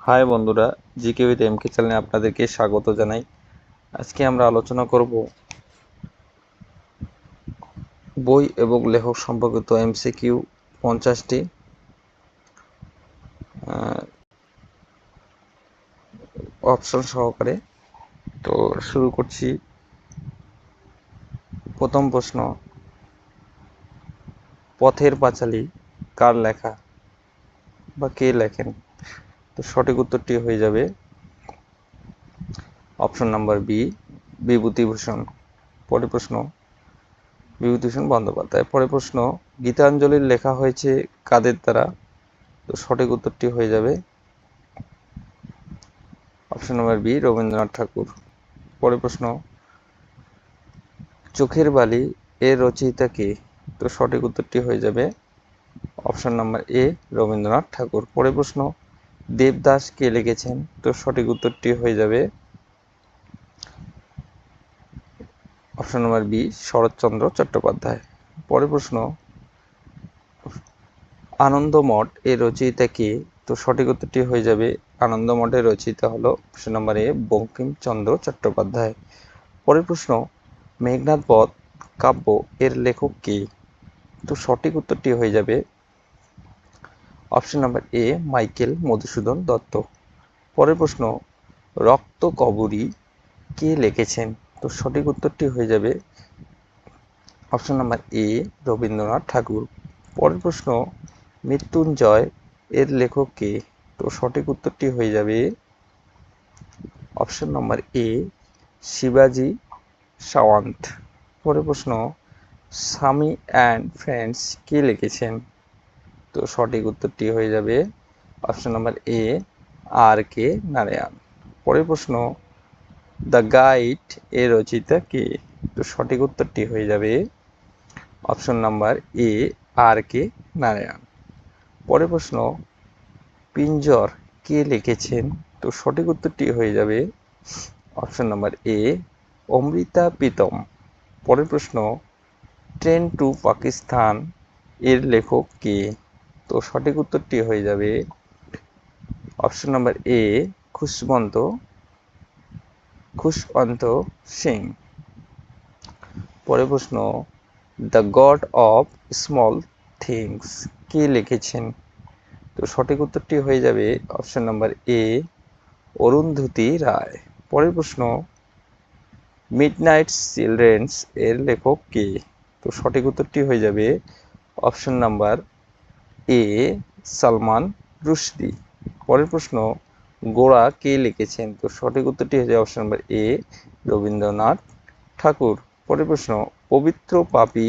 High বন্ধুরা, GK with এমকে চ্যানেলে আপনাদেরকে স্বাগত জানাই। আজকে আমরা আলোচনা করব বই এবং লেখক সম্পর্কিত এমসিকিউ পঞ্চাশটি। অপশন সহকারে। তো শুরু করছি। প্রথম প্রশ্ন, পথের পাঁচালী কার লেখা বা কে লেখেন? তো সঠিক উত্তরটি হয়ে যাবে অপশন নাম্বার বি, বিভূতিভূষণ। পরে প্রশ্ন, বিভূতিভূষণ বন্দ্যোপাধ্যায়। পরে প্রশ্ন, গীতাঞ্জলির লেখা হয়েছে কাদের দ্বারা? তো সঠিক উত্তরটি হয়ে যাবে option number B, Rabindranath Tagore. পরে প্রশ্ন, চোখের বালি এর রচয়িতা কে? তো সঠিক উত্তরটি হয়ে যাবে option number A, Rabindranath Tagore. পরে প্রশ্ন দেবদাস কে লিখেছেন তো সঠিক উত্তরটি হয়ে যাবে option number B, Saratchandra Chattopadhyay. পরে প্রশ্ন, আনন্দমঠ এর রচয়িতা কে? তো সঠিক উত্তরটি হয়ে যাবে আনন্দমঠের রচয়িতা হলো option number A, Bankimchandra Chattopadhyay. পরের প্রশ্ন মেঘনাথ বধ কাব্য এর লেখক কে? তো সঠিক উত্তরটি হয়ে যাবে option number A, Michael Madhusudan Dutt. পরের প্রশ্ন, রক্ত কবরী কে লিখেছেন? তো সঠিক উত্তরটি হয়ে যাবে option number A, Rabindranath Tagore. পরের প্রশ্ন, মৃত্যুঞ্জয় এর লেখক কে? তো সঠিক উত্তরটি হয়ে যাবে অপশন নাম্বার এ, শিবাজি সাওয়ান্ত। পরের প্রশ্ন, স্বামী অ্যান্ড ফ্রেন্ডস কে লিখেছেন? তো সঠিক উত্তরটি হয়ে যাবে option number A, R K Narayan? পরের প্রশ্ন, দ্য গাইড এর রচিতা কে? তো সঠিক উত্তরটি হয়ে যাবে option number A, R K Narayan. পরের প্রশ্ন, পিঞ্জর কে লিখেছেন? তো সঠিক উত্তরটি হয়ে যাবে option number A, Amrita Pritam. পরের প্রশ্ন, ট্রেন টু পাকিস্তান এর লেখক কে? তো সঠিক উত্তরটি হয়ে যাবে option number A Khushwant Khushwant Singh. পরের প্রশ্ন the God of Small Things কে লিখেছেন? তো সঠিক উত্তরটি হয়ে যাবে option number A Arundhati Roy. পরের প্রশ্ন মিডনাইট চিলড্রেন্স এর লেখক কে? তো সঠিক উত্তরটি হয়ে যাবে option number A Salman Rushdie. পরের প্রশ্ন, গোড়া কে লিখেছেন? তো সঠিক উত্তরটি হয়ে option number A Rabindranath Thakur. পরের প্রশ্ন, পবিত্র পাপি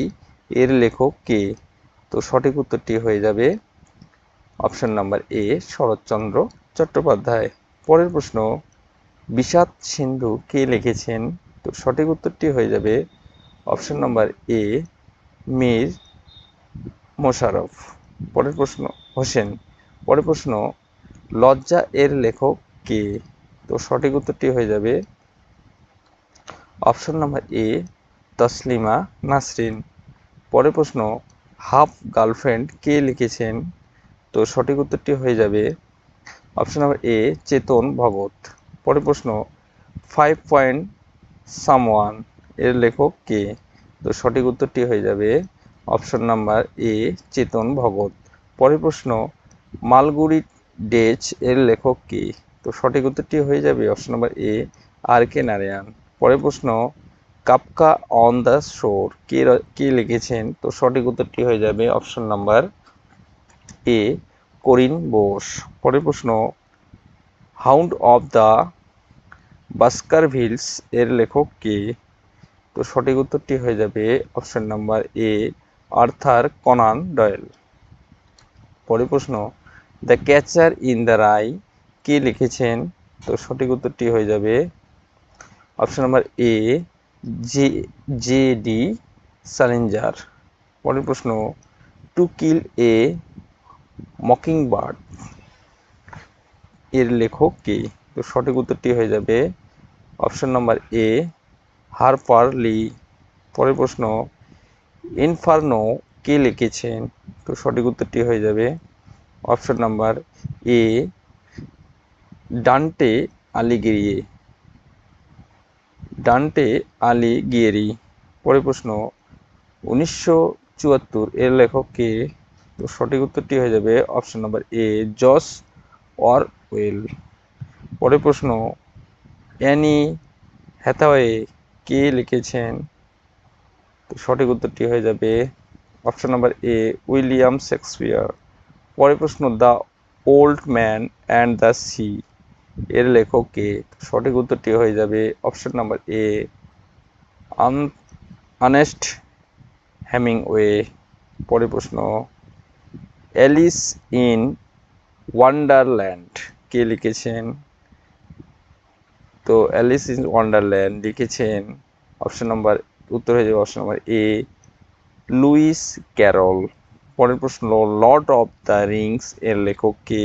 এর লেখক কে? তো সঠিক উত্তরটি হয়ে যাবে option number A Sharatchandra Chattopadhyay. পরের প্রশ্ন, বিষাদ সিন্ধু কে লিখেছেন? তো সঠিক উত্তরটি হয়ে যাবে option number A Mir Mosharraf পরের প্রশ্ন, হোসেন, পরের প্রশ্ন, লজ্জা এর লেখক কে? তো সঠিক উত্তরটি হয়ে যাবে option number A, Taslima Nasrin. পরের প্রশ্ন, হাফ গার্লফ্রেন্ড কে লিখেছেন? তো সঠিক উত্তরটি হয়ে যাবে option number A, Chetan Bhagat. পরের প্রশ্ন, ফাইভ পয়েন্ট সামওয়ান এর লেখক কে? তো সঠিক উত্তরটি হয়ে যাবে option number A, Chetan Bhagat. পরের প্রশ্ন, মালগুড়ি ডেচ এর লেখক কে? তো সঠিক উত্তরটি হয়ে যাবে option number A, R K Narayan. পরের প্রশ্ন, কাপকা অন দ্য শোর কে কে লিখেছেন? তো সঠিক উত্তরটি হয়ে যাবে option number A, Karin Bose. পরের প্রশ্ন, হাউন্ড অফ দ্য বাস্কারভিলস এর লেখক কে? তো সঠিক উত্তরটি হয়ে যাবে option number A Arthur Conan Doyle. পরের প্রশ্ন, the Catcher in the Rye কে লিখেছেন? তো সঠিক উত্তরটি হয়ে যাবে option number A, J J D Salinger. পরের প্রশ্ন, to kill a mockingbird এর লেখক কে? তো সঠিক উত্তরটি হয়ে যাবে option number A, Harper Lee. পরের প্রশ্ন ইনফার্নো কে লিখেছেন? তো সঠিক উত্তরটি হয়ে যাবে অপশন নাম্বার এ ডান্টে আলিগিরিয়ে ডান্টে আলিগিয়েরি পরে প্রশ্ন, উনিশশো চুয়াত্তর এর লেখক কে তো সঠিক উত্তরটি হয়ে যাবে অপশন নাম্বার এ জস অর ওয়েল পরে প্রশ্ন অ্যানি হ্যাথাওয়ে কে লিখেছেন? তো সঠিক উত্তরটি হয়ে যাবে option number A, William Shakespeare. পরে প্রশ্ন, the old man and the sea. এর লেখক কে? সঠিক উত্তরটি হয়ে যাবে option number A Ernest Hemingway পরে প্রশ্ন, অ্যালিস ইন ওয়ান্ডারল্যান্ড কে লিখেছেন? তো অ্যালিস ইন ওয়ান্ডারল্যান্ড লিখেছেন। অপশন নাম্বার উত্তর হয়ে যাবে option number A Lewis Carroll পরের প্রশ্ন লর্ড অফ দ্য রিংস এর লেখক কে?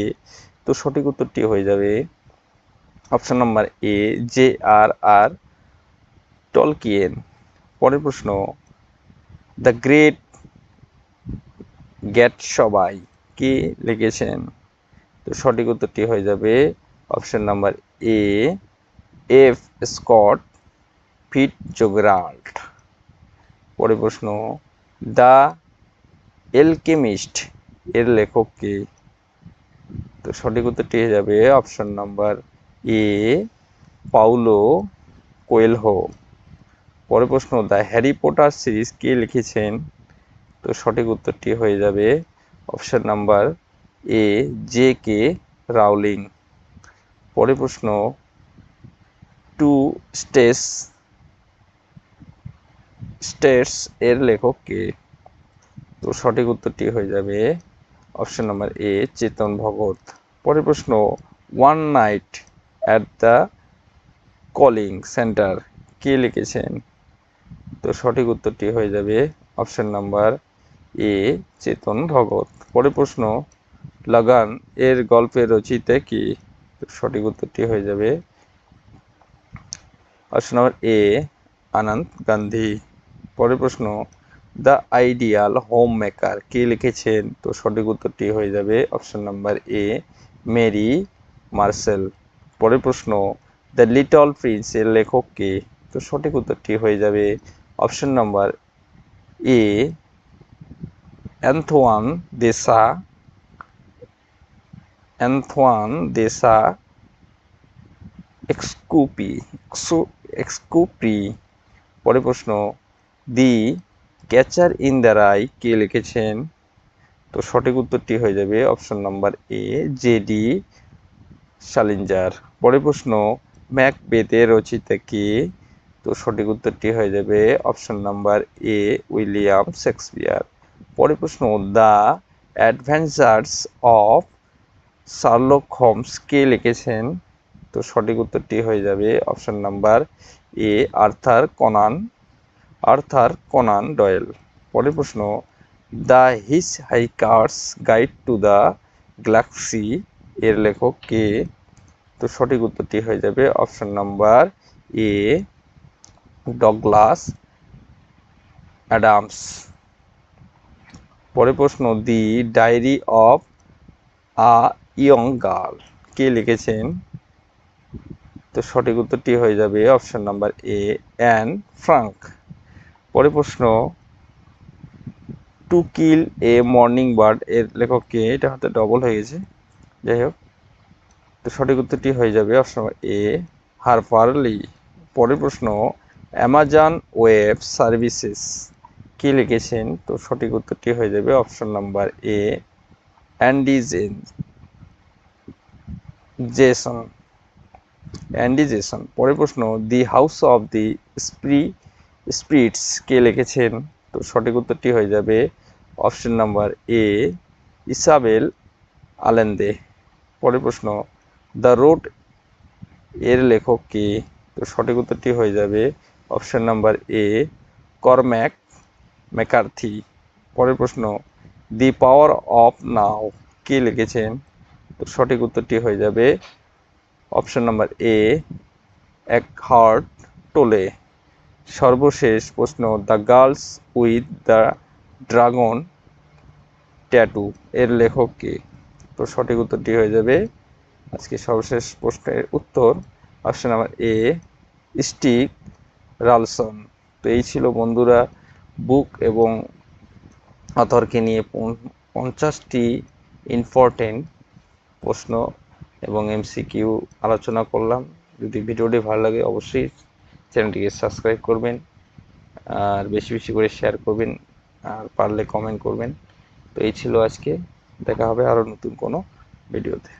তো সঠিক উত্তরটি হয়ে যাবে option number A J R R Tolkien পরের প্রশ্ন দ্য গ্রেট গ্যাট সবাই কে লিখেছেন? তো সঠিক উত্তরটি হয়ে যাবে option number A F Scott Fitzgerald পরে প্রশ্ন দ্য এলকেমিস্ট এর লেখক কে? তো সঠিক উত্তরটি হয়ে যাবে option number A Paulo Coelho. পরে প্রশ্ন দ্য হ্যারি পটার সিরিজ কে লিখেছেন? তো সঠিক উত্তরটি হয়ে যাবে option number A, J K Rowling. পরে প্রশ্ন, টু স্টেস স্টেটস এর লেখক কে? তো সঠিক উত্তরটি হয়ে যাবে option number A, Chetan Bhagat. পরের প্রশ্ন one night at the calling centre কে লিখেছেন? তো সঠিক উত্তরটি হয়ে যাবে option number A, Chetan Bhagat. পরের প্রশ্ন, লাগান এর গল্পের রচিতে কি? সঠিক উত্তরটি হয়ে যাবে option number A, Anand Gandhi. পরের প্রশ্ন, দ্য আইডিয়াল হোম মেকার কে লিখেছেন? তো সঠিক উত্তরটি হয়ে যাবে option number A, Mary Marcel. পরের প্রশ্ন, দ্য লিটল প্রিন্স এর লেখক কে? তো সঠিক উত্তরটি হয়ে যাবে অপশন নাম্বার এ, অ্যান্থোয়ান দেসা অ্যান্থোয়ান দেসা এক্সকুপি এক্সকুপি। পরে প্রশ্ন the Catcher in the Rye কে লিখেছেন? তো সঠিক উত্তরটি হয়ে যাবে option number A JD Salinger পরে প্রশ্ন ম্যাক বেতে রচিতা কে? তো সঠিক উত্তরটি হয়ে যাবে option number A, William Shakespeare. পরে প্রশ্ন, the Adventures of Sherlock Holmes কে লিখেছেন? তো সঠিক উত্তরটি হয়ে যাবে option number A, Arthur Conan. Arthur Conan Doyle. পরের প্রশ্ন the Hitchhiker's guide to the galaxy এর লেখক কে? তো সঠিক উত্তরটি হয়ে যাবে option number A, Douglas Adams. পরে প্রশ্ন the diary of a young girl কে লিখেছেন? তো সঠিক উত্তরটি হয়ে যাবে option number A, Anne Frank. পরে প্রশ্ন to kill a morning bird এর লেখককে এটা হয়তো ডবল হয়ে গেছে। যাই হোক, তো সঠিক উত্তরটি হয়ে যাবে অপশন এ হারপার লি পরের প্রশ্ন অ্যামাজন ওয়েব সার্ভিসেস কি লিখেছেন? তো সঠিক উত্তরটি হয়ে যাবে অপশন নাম্বার এ অ্যান্ডিজেন জেসন অ্যান্ডিজেসন পরের প্রশ্ন দি হাউস অফ দি স্প্রি স্পিরিটস কে লিখেছেন? তো সঠিক উত্তরটি হয়ে যাবে option number A, Isabel Allende. পরের প্রশ্ন, দ্য রোডের লেখক কে? তো সঠিক উত্তরটি হয়ে যাবে option number A, Cormac McCarthy. পরের প্রশ্ন, দি পাওয়ার অফ নাও কে লিখেছেন? তো সঠিক উত্তরটি হয়ে যাবে অপশন নাম্বার এ এক হার্ট টোলে। সর্বশেষ প্রশ্ন, the girls with the dragon tattoo এর লেখক কে? তো সঠিক উত্তরটি হয়ে যাবে আজকে সর্বশেষ প্রশ্নের উত্তর option number A Stieg Larsson. তো এই ছিল বন্ধুরা বুক এবং অথরকে নিয়ে পঞ্চাশটি ইম্পর্টেন্ট প্রশ্ন এবং এমসিকিউ আলোচনা করলাম। যদি ভিডিওটি ভালো লাগে অবশ্যই চ্যানেলটিকে সাবস্ক্রাইব করবেন, আর বেশি বেশি করে শেয়ার করবেন, আর পারলে কমেন্ট করবেন। তো এই ছিল আজকে। দেখা হবে আরও নতুন কোনো ভিডিওতে